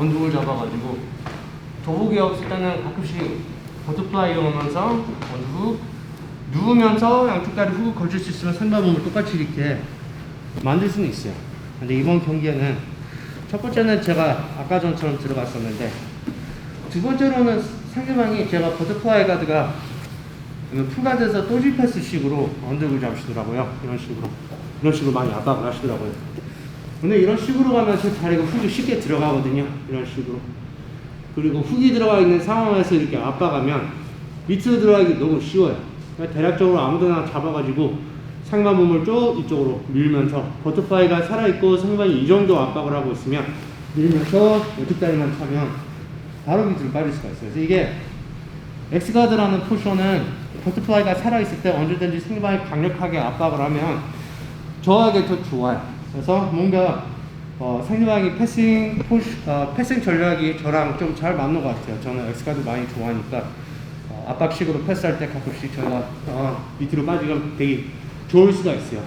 언덕을 잡아가지고 도복이 없을 때는 가끔씩 버터플라이 이용하면서 언덕 누우면서 양쪽 다리 훅 걸칠 수 있으면 몸을 똑같이 이렇게 만들 수는 있어요. 근데 이번 경기에는 첫 번째는 제가 아까 전처럼 들어갔었는데 두 번째로는 상대방이 제가 버터플라이 가드가 풀가드에서 또지 패스 식으로 언덕을 잡으시더라고요. 이런 식으로. 이런 식으로 많이 압박을 하시더라고요. 근데 이런 식으로 가면 제 다리가 훅이 쉽게 들어가거든요. 이런 식으로. 그리고 훅이 들어가 있는 상황에서 이렇게 압박하면 밑으로 들어가기 너무 쉬워요. 그러니까 대략적으로 아무데나 잡아가지고 상반 몸을 쭉 이쪽으로 밀면서 버터플라이가 살아있고 상반이 이 정도 압박을 하고 있으면 밀면서 왼쪽 다리만 차면 바로 밑으로 빠질 수가 있어요. 그래서 이게 엑스가드라는 포션은 버터플라이가 살아있을 때 언제든지 상대방이 강력하게 압박을 하면 저하게 더 좋아요. 그래서 뭔가 어, 상대방이 패싱 포시, 어, 패싱 전략이 저랑 좀 잘 맞는 것 같아요. 저는 엑스가드 많이 좋아하니까 어, 압박식으로 패스할 때 가끔씩 저희가 어, 밑으로 빠지면 되게 좋을 수가 있어요.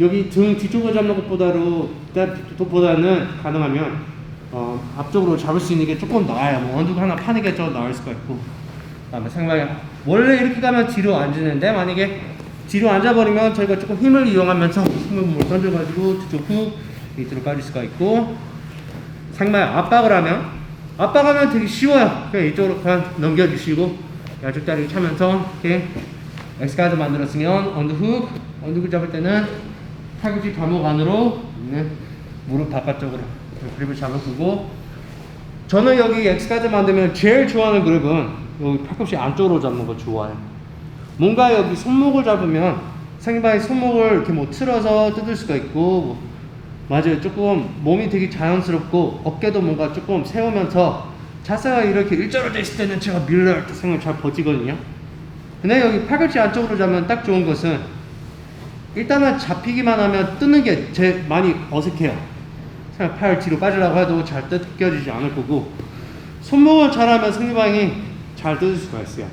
여기 등 뒤쪽을 잡는 것보다로 보다는 가능하면 어, 앞쪽으로 잡을 수 있는 게 조금 나아요. 뭐 언덕 하나 파는 게 좀 나을 수가 있고. 그다음에 상방에 원래 이렇게 가면 뒤로 앉는데 만약에 뒤로 앉아버리면 저희가 조금 힘을 이용하면서 힘을 던져가지고 뒤쪽 후 밑으로 빠질 수가 있고 상방에 압박을 하면 압박하면 되게 쉬워요. 그냥 이쪽으로 그냥 넘겨주시고 양쪽 다리 차면서 이렇게 엑스가드 만들었으면 언더훅 언더훅 잡을 때는 팔꿈치 발목 안으로 있는 무릎 바깥쪽으로 그립을 잡아주고 저는 여기 엑스가드 만들면 제일 좋아하는 그립은 여기 팔꿈치 안쪽으로 잡는 거 좋아해요. 뭔가 여기 손목을 잡으면 상대방이 손목을 이렇게 뭐 틀어서 뜯을 수가 있고 뭐 맞아요. 조금 몸이 되게 자연스럽고 어깨도 뭔가 조금 세우면서 자세가 이렇게 일자로 돼 있을 때는 제가 밀려 할때 생각 잘 버티거든요. 근데 여기 팔꿈치 안쪽으로 잡으면 딱 좋은 것은 일단은 잡히기만 하면 뜨는 게 제 많이 어색해요. 팔 뒤로 빠지려고 해도 잘 뜯겨지지 않을 거고 손목을 잘하면 상대방이 잘 뜯을 수가 있어요.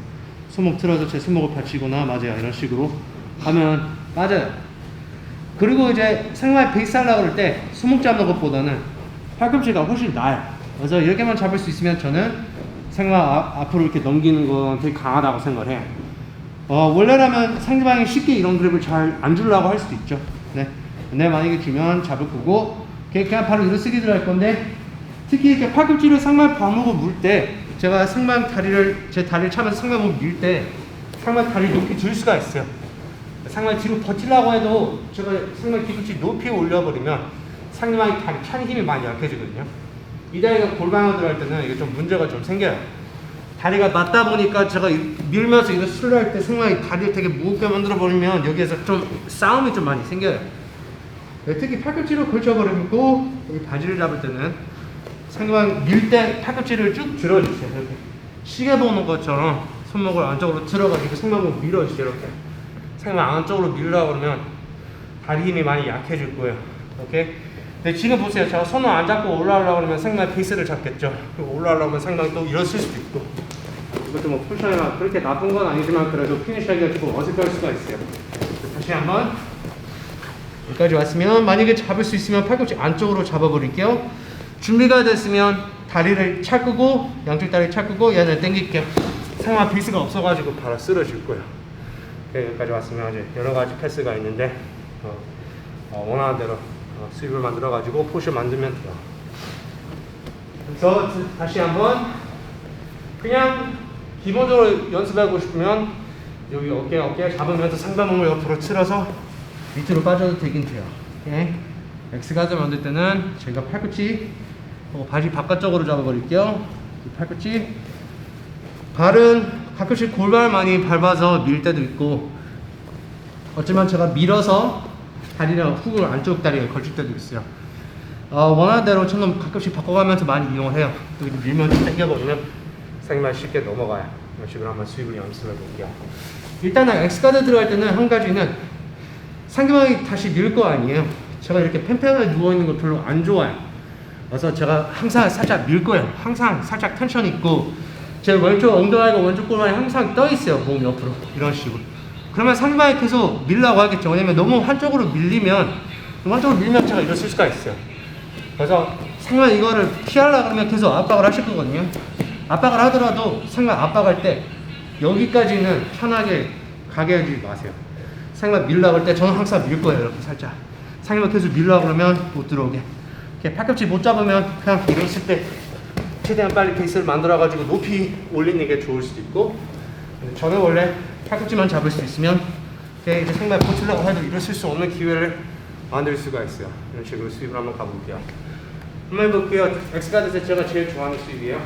손목 틀어서 제 손목을 받치거나 맞아요 이런 식으로 하면 맞아요. 그리고 이제 상대방이 베이스 하려고 그럴 때 손목 잡는 것보다는 팔꿈치가 훨씬 나아요. 그래서 이렇게만 잡을 수 있으면 저는 아, 앞으로 이렇게 넘기는 건 되게 강하다고 생각을 해요. 어, 원래라면 상대방이 쉽게 이런 그립을 잘 안 주려고 할 수도 있죠. 네. 근데 만약에 주면 잡을 거고, 그냥 바로 이렇게 들어갈 건데, 특히 이렇게 팔꿈치를 상반 발목을 물 때, 제가 상반 다리를, 제 다리를 차면서 상반 목을 밀 때, 상반 다리를 높이 들 수가 있어요. 상반 뒤로 버티려고 해도, 제가 상반 뒤꿈치 높이 올려버리면, 상대방이 다리 차는 힘이 많이 약해지거든요. 이 다리가 골반으로 들어갈 때는 이게 좀 문제가 좀 생겨요. 다리가 낮다 보니까 제가 이- 밀면서 이거 술래할 때 상당히 다리를 되게 무겁게 만들어 버리면 여기에서 좀 싸움이 좀 많이 생겨요. 네, 특히 팔꿈치로 걸쳐버리고 여기 바지를 잡을 때는 상대방 밀때 팔꿈치를 쭉 들어주세요. 이렇게 시계 보는 것처럼 손목을 안쪽으로 들어가지고 상대방을 밀어주세요. 이렇게 상대방 안쪽으로 밀려고 그러면 다리 힘이 많이 약해질 거예요. 오케이? 근데 지금 보세요. 제가 손을 안 잡고 올라오려고 그러면 상대방 페이스를 잡겠죠. 그리고 올라오려면 상대방이 또 일어설 수도 있고. 이것도 뭐 풀샷이나 그렇게 나쁜 건 아니지만 그래도 피니시하기가 조금 어색할 수가 있어요. 다시 한번 여기까지 왔으면 만약에 잡을 수 있으면 팔꿈치 안쪽으로 잡아버릴게요. 준비가 됐으면 다리를 차끄고 양쪽 다리 차끄고 얘는 당길게요. 상하 비스가 없어가지고 바로 쓰러질 거예요. 네, 여기까지 왔으면 이제 여러 가지 패스가 있는데 어, 어, 원하는 대로 어, 수입을 만들어가지고 포시 만들면 돼요. 그래서 다시 한번 그냥 기본적으로 연습하고 싶으면 여기 어깨 어깨 잡으면서 상단 몸을 옆으로 틀어서 밑으로 빠져도 되긴 돼요. 오케이. 엑스가드 만들 때는 제가 팔꿈치 어, 바지 바깥쪽으로 잡아버릴게요. 이 팔꿈치 발은 가끔씩 골반을 많이 밟아서 밀 때도 있고 어쩌면 제가 밀어서 다리랑 훅을 안쪽 다리에 걸칠 때도 있어요. 어, 원하는 대로 저는 가끔씩 바꿔가면서 많이 이용을 해요. 또 이렇게 밀면서 당겨버리면 상당히 쉽게 넘어가요. 이런 식으로 한번 수입을 연습해 볼게요. 일단은 엑스가드 들어갈 때는 한 가지는 상대방이 다시 밀 거 아니에요. 제가 이렇게 팽팽하게 누워있는 거 별로 안 좋아해요. 그래서 제가 항상 살짝 밀 거예요. 항상 살짝 텐션 있고 제 왼쪽 엉덩이가 왼쪽 골반이 항상 떠 있어요. 몸 옆으로 이런 식으로. 그러면 상대방이 계속 밀라고 하겠죠. 왜냐면 너무 한쪽으로 밀리면 한쪽으로 밀면 제가 일어설 수가 있어요. 그래서 상만 이거를 피하려고 그러면 계속 압박을 하실 거거든요. 압박을 하더라도 상만 압박할 때 여기까지는 편하게 가게 하지 마세요. 상만 밀라고 할 때 저는 항상 밀 거예요. 이렇게 살짝. 상만 계속 밀라고 그러면 못 들어오게. 이렇게 팔꿈치 못 잡으면 그냥 이랬을 때 최대한 빨리 베이스를 만들어가지고 높이 올리는 게 좋을 수도 있고 근데 저는 원래 팔꿈치만 잡을 수 있으면 이제 상만 버틸려고 해도 이랬을 수 없는 기회를 만들 수가 있어요. 이런 식으로 스윕을 한번 가볼게요. 한번 해볼게요. 엑스가드 세트가 제일 좋아하는 스윕이에요.